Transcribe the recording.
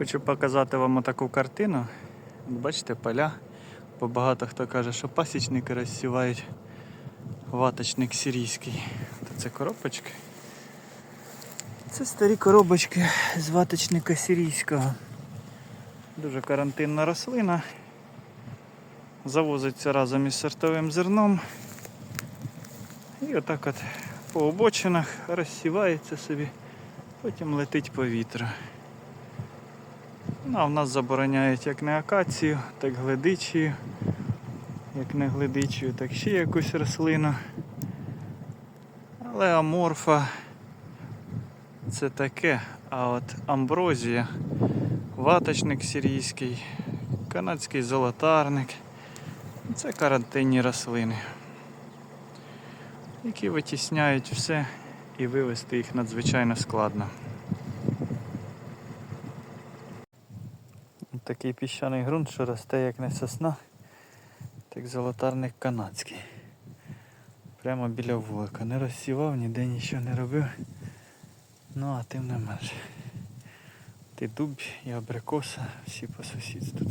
Хочу показати вам таку картину. Бачите, поля. Бо багато хто каже, що пасічники розсівають ваточник сирійський. То це коробочки. Це старі коробочки з ваточника сирійського. Дуже карантинна рослина. Завозиться разом із сортовим зерном. І отак от по обочинах розсівається собі, потім летить повітря. Ну, а в нас забороняють як не акацію, так гледичію. Як не гледичію, так ще якусь рослину. Але аморфа це таке. А от амброзія, ваточник сирійський, канадський золотарник. Це карантинні рослини, які витісняють все і вивести їх надзвичайно складно. Такий піщаний ґрунт, що росте як не сосна, так золотарник канадський. Прямо біля вулика. Не розсівав, ніде нічого не робив. Ну а тим не менше. Ти дуб і абрикоса, всі по сусідству